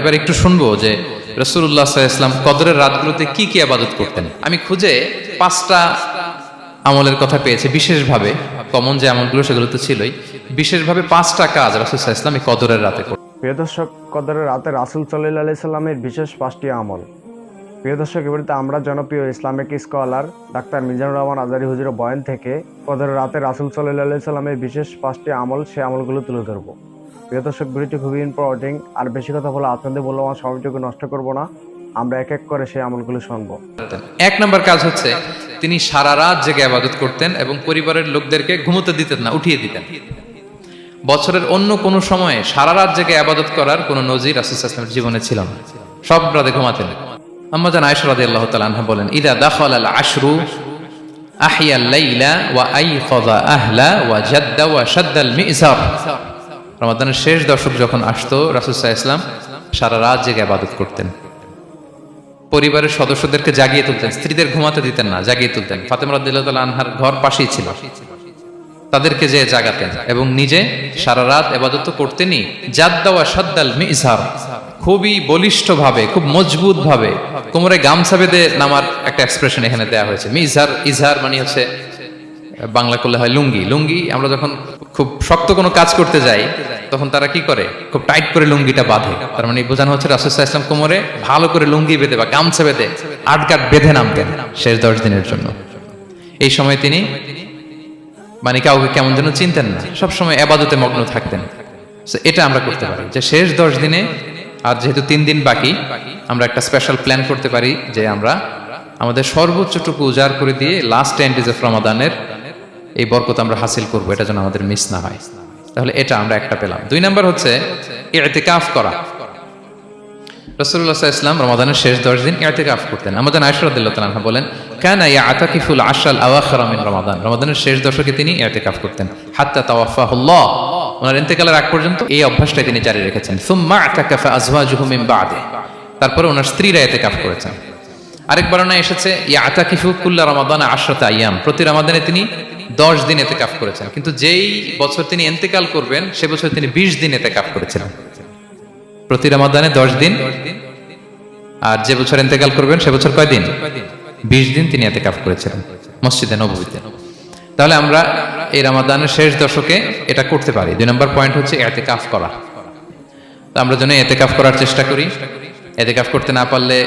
এবার একটু শুনব যে রসুল্লাহ ইসলাম কদরের রাতগুলোতে কি কি আবাদত করতেন? আমি খুঁজে পাঁচটা আমলের কথা পেয়েছি, বিশেষভাবে কমন যে আমলগুলো সেগুলো তো ছিলই, বিশেষভাবে পাঁচটা কাজ রসুল ইসলাম কদরের রাতে করতেন প্রিয় দর্শক, কদরের রাতে রাসুল সাল্লাহ আলি সাল্লামের বিশেষ পাঁচটি আমল। প্রিয় দর্শক এবারে আমরা জনপ্রিয় Islamic scholar doctor Mizanur Rahman Azhari হুজুর বয়ান থেকে কদরের রাতে রাসুল সাল্লাহ সাল্লামের বিশেষ পাঁচটি আমল সে আমলগুলো তুলে ধরবো। প্রিয় দর্শক, ভিডিওটি খুবই ইম্পর্টেন্ট আর বেশি কথা বলে আপনাদের আমার সময়টুকু নষ্ট করব না। আমরা এক এক করে সেই আমলগুলো শুনব। এক নম্বর কাজ হচ্ছে, তিনি সারা রাত জেগে আবাদত করতেন এবং পরিবারের লোকদেরকে ঘুমোতে দিতেন না, উঠিয়ে দিতেন। বছরের অন্য কোনো সময়ে সারা রাত জেগে আবাদত করার কোনো নজির রাসুল ইসলামের জীবনে ছিল না। সব রাতে ঘুমাতেন। আম্মা জান আয়সা রাদিয়াল্লাহু তাআলা আনহা বলেন, ইদা দাখাল আল আশরু আহিয়া লাইলা ওয়া আইকাযা আহলা ওয়া জাদ্দা ওয়া শাদ্দাল মিজার রমাদানের শেষ দশক যখন আসতো সাল্লাল্লাহু ইসলাম সারা রাত জেগে আবাদত করতেন। পরিবারের সদস্যদেরকে জাগিয়ে তুলতেন, স্ত্রীদের ঘুমাতে দিতেন না, জাগিয়ে তুলতেন। ফাতেমা রাদিয়াল্লাহু তাআলা আনহার ঘর পাশেই ছিল। তাদেরকে যে জাগাতেন এবং নিজে সারা রাত এবাদত তো করতেনই। জাদ্দা ওয়া শাদ্দাল মিজার খুবই বলিষ্ঠ ভাবে খুব মজবুত ভাবে কোমরে গামছা বেঁধে নামার একটা এক্সপ্রেশন এখানে দেওয়া হয়েছে। মিজার ইজহার মানে হচ্ছে বাংলা করলে হয় লুঙ্গি। লুঙ্গি আমরা যখন খুব শক্ত কোনো কাজ করতে যাই, তখন তারা কি করে? খুব টাইট করে লুঙ্গিটা বাঁধে। তার মানে বোঝানো হচ্ছে রাসুসাহ ইসলাম কোমরে ভালো করে লুঙ্গি বেঁধে বা গামছা বেঁধে আটগাট বেঁধে নামতেন শেষ দশ দিনের জন্য। এই সময় তিনি মানে কাউকে কেমন যেন চিনতেন না। সবসময় আবাদতে মগ্ন থাকতেন। এটা আমরা করতে পারি যে শেষ দশ দিনে, আর যেহেতু তিন দিন বাকি, আমরা একটা স্পেশাল প্ল্যান করতে পারি যে আমরা আমাদের সর্বোচ্চটুকু উজাড় করে দিয়ে লাস্ট টেন ডেজ অফ রমাদানের এই বরকত আমরা হাসিল করব, এটা যেন আমাদের মিস না হয়। তাহলে এটা আমরা একটা পেলাম। দুই নাম্বার হচ্ছে এতেকাফ করা। তিনি জারি রেখেছেন। তারপরে ওনার স্ত্রীরা এতেকাফ করেছেন। আরেক বর্ণনা এসেছে ইয়া রমাদান প্রতি রমাদানে তিনি দশ দিন এতেকাফ করেছেন। কিন্তু যেই বছর তিনি ইন্তেকাল করবেন, সে বছর তিনি বিশ দিন এতেকাফ করেছিলেন। প্রতি রমাদানে দশ দিন। আর যে বছর ইন্তেকাল করবেন, সে বছর কয় দিন? বিশ দিন তিনি এতে কাফ করেছিলেন মসজিদে নবীতে তাহলে আমরা এই রমাদানের শেষ দশকে এটা করতে পারি। দুই নম্বর পয়েন্ট হচ্ছে এতে কাফ করা আমরা যেন এতে কাফ করার চেষ্টা করি। এতে কাফ করতে না পারলে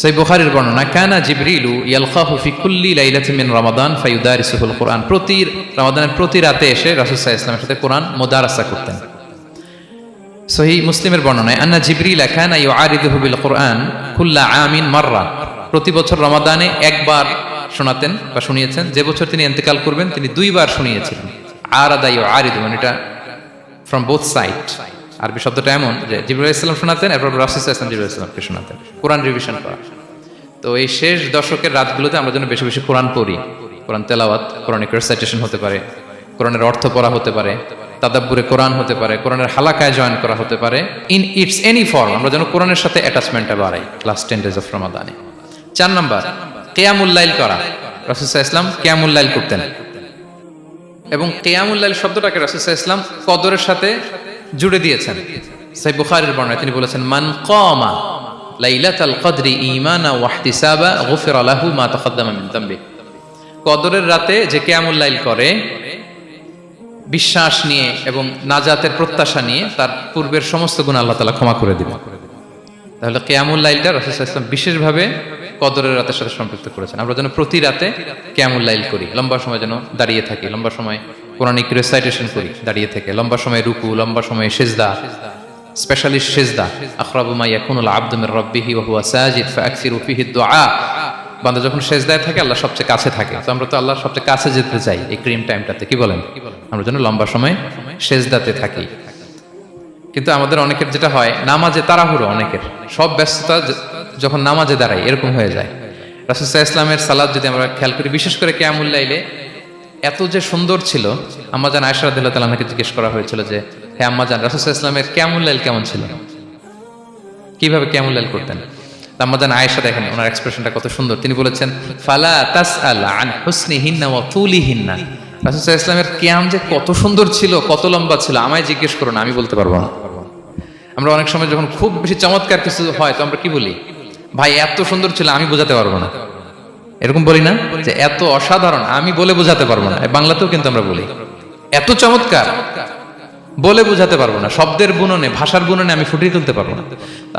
সেই বুখারীর বর্ণনা, কানা জিবরিলু ইয়ালখাহু ফি কুল্লি লাইলাতিন মিন রমাদান ফায়ুদারিসুল কোরআন। প্রতি রমাদানের প্রতি রাতে এসে রাসূল ইসলামের সাথে কোরআন মুদারাসা করতেন। সহি মুসলিমের বর্ণনায়, আন্না জিবরিল কানা ইউআরিদুহু বিল কোরআন কুল্লা আমিন মাররা। প্রতি বছর রমাদানে একবার শোনাতেন বা শুনিয়েছেন। যে বছর তিনি ইন্তেকাল করবেন, তিনি দুইবার শুনিয়েছিলেন। আরাদা ইউআরিদু মানে এটা ফ্রম বোথ সাইড আরবি শব্দটা এমন যে জিবরুল ইসলাম শোনাতেন, এরপর রাসুল ইসলাম জিবরুল ইসলামকে শোনাতেন। কোরআন রিভিশন করা। তো এই শেষ দশকের রাতগুলোতে আমরা যেন বেশি বেশি কোরআন পড়ি। কোরআন তেলাওয়াত কোরআনিক রেসাইটেশন হতে পারে, কোরআনের অর্থ পড়া হতে পারে, তাদাব্বুরে কোরআন হতে পারে, কোরআনের হালাকায় জয়েন করা হতে পারে। ইন ইটস এনি ফর্ম আমরা যেন কোরআনের সাথে অ্যাটাচমেন্টটা বাড়াই ক্লাস টেন ডেজ অফ রমাদানে চার নাম্বার কেয়ামুল্লাইল করা। রাসুসাহ ইসলাম কেয়ামুল্লাইল করতেন। এবং কেয়ামুল্লাইল শব্দটাকে রাসুসাহ ইসলাম কদরের সাথে জুড়ে দিয়েছেন। সাই বুখারের বর্ণায় তিনি বলেছেন, মান কমা কদরের রাতে যে লাইল করে, বিশ্বাস নিয়ে এবং নাজাতের প্রত্যাশা নিয়ে তার পূর্বের সমস্ত গুণ আল্লাহ তাআলা ক্ষমা করে দিবেন। তাহলে কেয়ামুল লাইলটা বিশেষভাবে কদরের রাতের সাথে সম্পৃক্ত করেছেন। আমরা যেন প্রতি রাতে কেয়ামুল লাইল করি। লম্বা সময় যেন দাঁড়িয়ে থাকি, লম্বা সময় কোরআনিক রেসাইটেশন করি, দাঁড়িয়ে থেকে। লম্বা সময় রুকু, লম্বা সময় সেজদা স্পেশালি সেজদা। আখরাবু মা ইয়াকুনুল আবদু মির রাব্বিহি ওয়া হুয়া সাজিদ, ফাআকসিরু ফিহি দুআ। বান্দা যখন সেজদায় থাকে, আল্লাহ সবচেয়ে কাছে থাকে। তো আমরা তো আল্লাহ সবচেয়ে কাছে যেতে চাই এই ক্রিম টাইমটাতে কি বলেন? আমরা যেন লম্বা সময় সেজদাতে থাকি। কিন্তু আমাদের অনেকের যেটা হয়, নামাজে তাড়াহুড়ো অনেকের। সব ব্যস্ততা যখন নামাজে দাঁড়ায় এরকম হয়ে যায়। রাসুসাহ ইসলামের সালাদ যদি আমরা খেয়াল করি, বিশেষ করে কেয়ামুল্লাইলে এত যে সুন্দর ছিল আম্মাজান আয়সা দিল্লাহ তালাকে জিজ্ঞেস করা হয়েছিল যে হ্যাঁ আম্মাজান রাসুসাহ ইসলামের কেয়ামুল্লাইল কেমন ছিল? কীভাবে কেয়ামুল্লাইল করতেন? আম্মাজান আয়েশা দেখেন, ওনার এক্সপ্রেশনটা কত সুন্দর। তিনি বলেছেন, ফালা তাস আন হুসনি হিন্না ও তুলি হিন্না রাসুসাহ ইসলামের কেয়াম যে কত সুন্দর ছিল, কত লম্বা ছিল, আমায় জিজ্ঞেস করো না আমি বলতে পারব না। আমরা অনেক সময় যখন খুব বেশি চমৎকার কিছু হয়, তো আমরা কি বলি? ভাই, এত সুন্দর ছিল, আমি বোঝাতে পারব না। এরকম বলি না যে এত অসাধারণ, আমি বলে বোঝাতে পারব না। বাংলাতেও কিন্তু আমরা বলি। এত চমৎকার, বলে বোঝাতে পারব না। শব্দের বুননে, ভাষার বুননে আমি ফুটিয়ে তুলতে পারব না।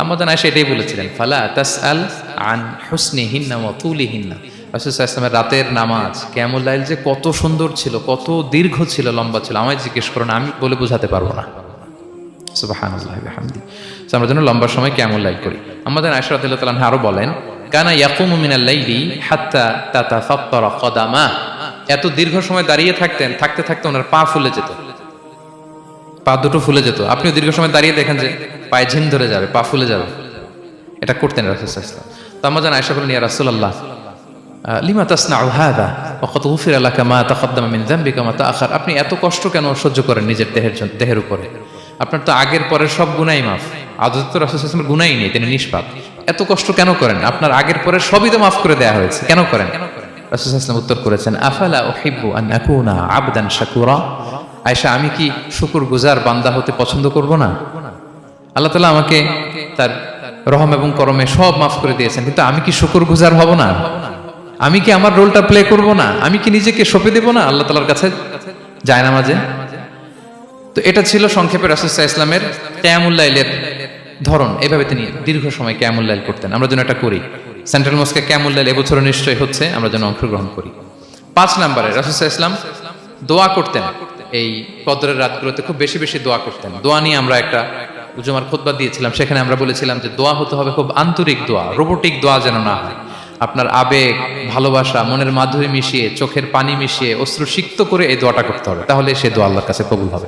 আমাদের আয়সা এটাই বলেছিলেন, ফালা তাস আল আন হুসনি হিন্না ও তুলি হিন্না ইসলামের রাতের নামাজ কেমন লাইল যে কত সুন্দর ছিল, কত দীর্ঘ ছিল, লম্বা ছিল। আমায় জিজ্ঞেস করো না আমি বলে বোঝাতে পারব না। আমরা যেন লম্বা সময় কেমন লাইক করি। আমাদের আয়সা রাদিয়াল্লাহু তাআলা আরও বলেন কানা ইয়াকুমু মিনাল লাইলি হাত্তা তাতাফাত্তারা কদামা। এত দীর্ঘ সময় দাঁড়িয়ে থাকতেন, থাকতে থাকতে ওনার পা ফুলে যেত। পা দুটো ফুলে যেত। আপনিও দীর্ঘ সময় দাঁড়িয়ে দেখেন যে পায়ে ঝিম ধরে যাবে, পা ফুলে যাবে। এটা করতেন রাসূলুল্লাহ তো আমরা যেন আয়সা বলেন, ইয়া রাসূলুল্লাহ, লিমা তাসনাউ হাদা? ওয়াকাদ গুফিরা লাকা মা তাকদ্দামা মিন যামবিকা মা তাআখার। আপনি এত কষ্ট কেন সহ্য করেন নিজের দেহের জন্য, দেহের উপরে? আপনার তো আগের পরের সব গুনাই মাফ। আদত তো রাসূল গুনাই নেই, তিনি নিষ্পাপ। এত কষ্ট কেন করেন? আপনার আগের পরে সবই তো মাফ করে দেয়া হয়েছে। কেন করেন? রাসূল উত্তর করেছেন আফালা আবদান শাকুরা? আয়েশা আমি কি শুকুর গুজার বান্দা হতে পছন্দ করব না? আল্লাহ তাআলা আমাকে তার রহম এবং করমে সব মাফ করে দিয়েছেন কিন্তু আমি কি শুকুর গুজার হব না? আমি কি আমার রোলটা প্লে করব না? আমি কি নিজেকে সঁপে দেব না? আল্লাহ তালার কাছে যায় না মাঝে তো এটা ছিল সংক্ষেপে রাসুসাহ ইসলামের ক্যামুল্লাইলের ধরন, এভাবে তিনি দীর্ঘ সময় ক্যামুল্লাইল করতেন। আমরা যেন এটা করি। সেন্ট্রাল মস্কে ক্যামুল্লাইল এবছরও নিশ্চয়ই হচ্ছে, আমরা যেন অংশগ্রহণ করি। পাঁচ নম্বরে রাসুসাহ ইসলাম দোয়া করতেন। এই কদরের রাতগুলোতে খুব বেশি বেশি দোয়া করতেন। দোয়া নিয়ে আমরা একটা উজুমার খুতবা দিয়েছিলাম, সেখানে আমরা বলেছিলাম যে দোয়া হতে হবে খুব আন্তরিক দোয়া, রোবোটিক দোয়া যেন না হয়। আপনার আবেগ, ভালোবাসা, মনের মাধুরী মিশিয়ে, চোখের পানি মিশিয়ে অশ্রু সিক্ত করে এই দোয়াটা করতে হবে, তাহলে সে দোয়া আল্লাহর কাছে কবুল হবে।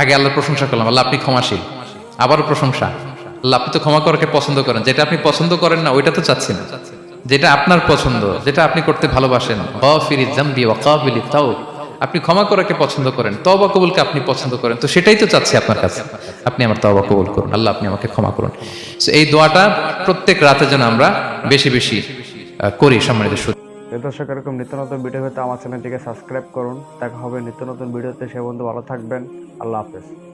আগে আল্লাহর প্রশংসা করলাম, আল্লাহ আপনি ক্ষমাশীল। আবারও প্রশংসা। আল্লাহ আপনি তো ক্ষমা করাকে পছন্দ করেন। যেটা আপনি পছন্দ করেন না, ওইটা তো চাচ্ছি না যেটা আপনার পছন্দ, যেটা আপনি করতে ভালোবাসেন। তাও আপনি ক্ষমা করাকে পছন্দ করেন, তওবা কবুলকে আপনি পছন্দ করেন। তো সেটাই তো চাচ্ছি আপনার কাছে। আপনি আমার তওবা কবুল করুন। আল্লাহ আপনি আমাকে ক্ষমা করুন। এই দোয়াটা প্রত্যেক রাতে যেন আমরা বেশি বেশি করি সম্মানিত দর্শক, এরকম নিত্য নতুন ভিডিও পেতে আমার চ্যানেলটিকে সাবস্ক্রাইব করুন। দেখা হবে নিত্য নতুন ভিডিওতে সে বন্ধু ভালো থাকবেন। আল্লাহ হাফেজ।